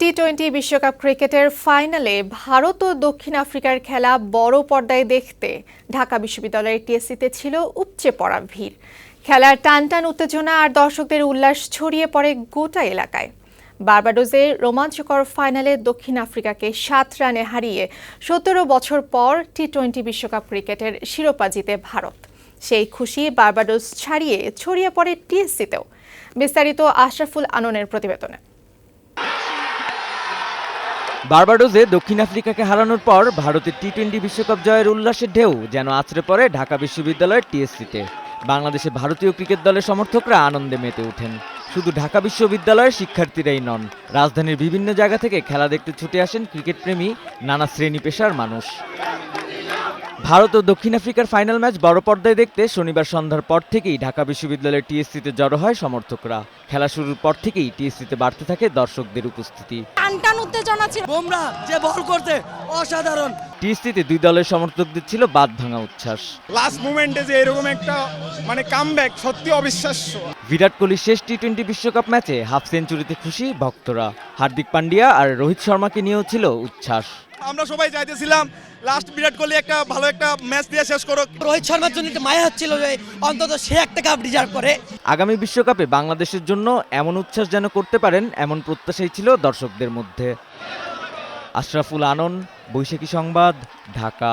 T twenty বিশ্বকাপ ক্রিকেটের ফাইনালে ভারত ও দক্ষিণ আফ্রিকার খেলা বড় পর্দায় দেখতে ঢাকা বিশ্ববিদ্যালয়ের টিএসসিতে ছিল উপচে পড়া ভিড়। খেলার টানটান উত্তেজনা আর দর্শকদের উল্লাস ছড়িয়ে পড়ে গোটা এলাকায়। বার্বাডোজে রোমাঞ্চকর ফাইনালে দক্ষিণ আফ্রিকাকে সাত রানে হারিয়ে সতেরো বছর পর টি টোয়েন্টি বিশ্বকাপ ক্রিকেটের শিরোপা জিতে ভারত। সেই খুশি বার্বাডোস ছাড়িয়ে ছড়িয়ে পড়ে টিএসসিতেও বিস্তারিত আশরাফুল আননের প্রতিবেদনে। বার্বাডোজে দক্ষিণ আফ্রিকাকে হারানোর পর ভারতের টি টোয়েন্টি বিশ্বকাপ জয়ের উল্লাসের ঢেউ যেন আছড়ে পড়ে ঢাকা বিশ্ববিদ্যালয়ের টিএসসিতে। বাংলাদেশে ভারতীয় ক্রিকেট দলের সমর্থকরা আনন্দে মেতে ওঠেন। শুধু ঢাকা বিশ্ববিদ্যালয়ের শিক্ষার্থীরাই নন, রাজধানীর বিভিন্ন জায়গা থেকে খেলা দেখতে ছুটে আসেন ক্রিকেট প্রেমী নানা শ্রেণি পেশার মানুষ। ভারত ও দক্ষিণ আফ্রিকার ফাইনাল ম্যাচ বড় পর্দায় দেখতে শনিবার সন্ধ্যার পর থেকেই ঢাকা বিশ্ববিদ্যালয়ের টিএসসিতে জড়ো হয় সমর্থকরা। খেলা শুরুর পর থেকেই টিএসসিতে বাড়তে থাকে দর্শকদের উপস্থিতি। টান টান উত্তেজনা ছিল। বুমরা যে বল করতে অসাধারণ। টিএসসিতে দুই দলের সমর্থকদের ছিল বাদ ভাঙা উচ্ছ্বাস। লাস্ট মুমেন্টে যে এরকম একটা মানে কামব্যাক সত্যি অবিশ্বাস্য। বিরাট কোহলির শেষ টি টোয়েন্টি বিশ্বকাপ ম্যাচে হাফ সেঞ্চুরিতে খুশি ভক্তরা। হার্দিক পান্ডিয়া আর রোহিত শর্মাকে নিয়েও ছিল উচ্ছ্বাস। আমরা সবাই চাইতেছিলাম লাস্ট বিরাট কোহলি একটা ভালো একটা ম্যাচ দিয়ে শেষ করুক। রোহিত শর্মার জন্য একটু মায়া হচ্ছিল যে অন্তত সে একটা কাপ ডিজার্ভ করে। আগামী বিশ্বকাপে বাংলাদেশের জন্য এমন উচ্ছ্বাস যেন করতে পারেন এমন প্রত্যাশাই ছিল দর্শকদের মধ্যে। আশরাফুল আনন বৈশাখী সংবাদ ঢাকা।